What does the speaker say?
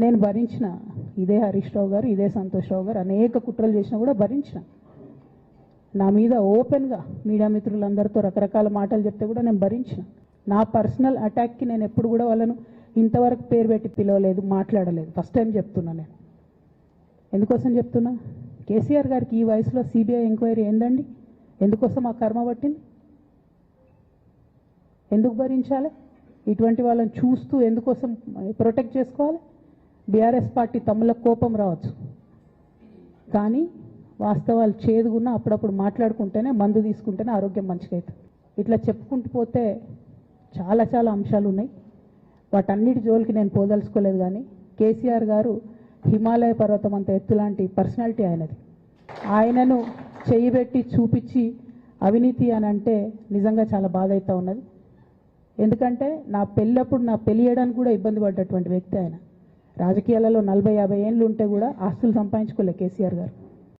నేను భరించిన. ఇదే హరీష్ రావు గారు ఇదే సంతోష్ రావు గారు అనేక కుట్రలు చేసినా కూడా భరించిన. నా మీద ఓపెన్గా మీడియా మిత్రులందరితో రకరకాల మాటలు చెప్తే కూడా నేను భరించిన. నా పర్సనల్ అటాక్కి నేను ఎప్పుడు కూడా వాళ్ళను ఇంతవరకు పేరు పెట్టి పిలవలేదు మాట్లాడలేదు. ఫస్ట్ టైం చెప్తున్నా నేను. ఎందుకోసం చెప్తున్నా? కేసీఆర్ గారికి ఈ వయసులో సిబిఐ ఎంక్వైరీ ఏందండి? ఎందుకోసం ఆ కర్మ పట్టింది? ఎందుకు భరించాలి? ఇటువంటి వాళ్ళని చూస్తూ ఎందుకోసం ప్రొటెక్ట్ చేసుకోవాలి? బీఆర్ఎస్ పార్టీ తమ్ముల కోపం రావచ్చు. కానీ వాస్తవాలు చేదుగున్న అప్పుడప్పుడు మాట్లాడుకుంటేనే మందు తీసుకుంటేనే ఆరోగ్యం మంచిగా అవుతుంది ఇట్లా చెప్పుకుంటూ పోతే చాలా చాలా అంశాలు ఉన్నాయి. వాటన్నిటి జోలికి నేను పోదలుచుకోలేదు కానీ కేసీఆర్ గారు హిమాలయ పర్వతం అంత ఎత్తు లాంటి పర్సనాలిటీ ఆయనది. ఆయనను చేయి పెట్టి చూపించి అవినీతి అని అంటే నిజంగా చాలా బాధ అవుతూ ఉన్నది. ఎందుకంటే నా పెళ్ళప్పుడు నా పెళ్ళి చేయడానికి కూడా ఇబ్బంది పడ్డటువంటి వ్యక్తి ఆయన. రాజకీయాలలో నలభై యాభై ఏళ్ళు ఉంటే కూడా ఆస్తులు సంపాదించుకోలే కేసీఆర్ గారు.